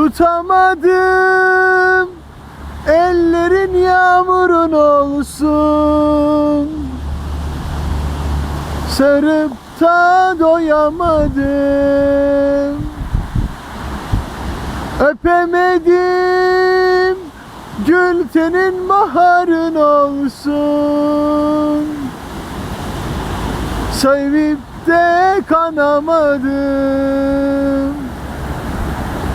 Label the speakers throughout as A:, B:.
A: Tutamadım. Ellerin yağmurun olsun. Sarıp da doyamadım. Öpemedim. Gül tenin baharın olsun. Sevip de kanamadım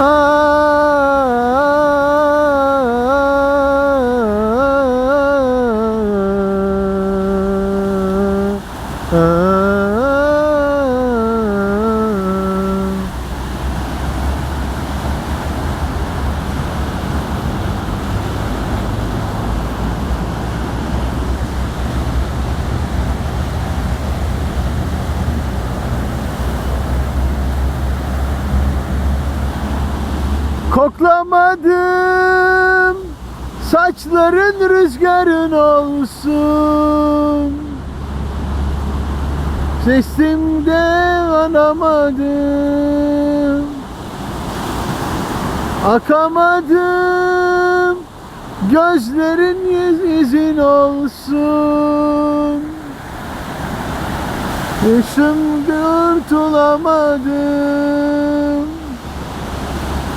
A: Uh... Koklamadım. Saçların rüzgarın olsun. Sesimde anamadım. Akamadım. Gözlerin izin olsun. Yaşım kurtulamadım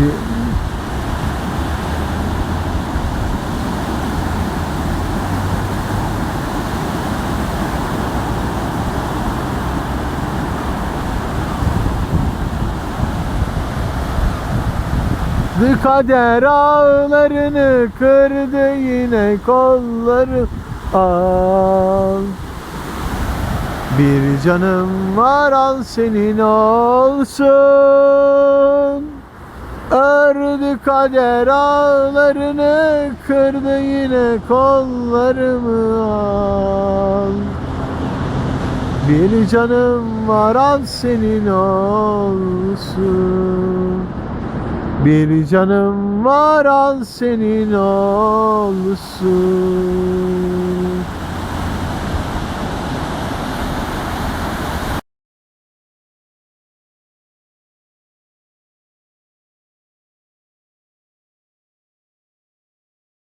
A: Kırdı kader ağlarını kırdı yine kolları. Al. Bir canım var al senin olsun Ördü kader ağlarını kırdı yine kollarımı. Al Bir canım var al senin olsun. Bir canım var al senin olsun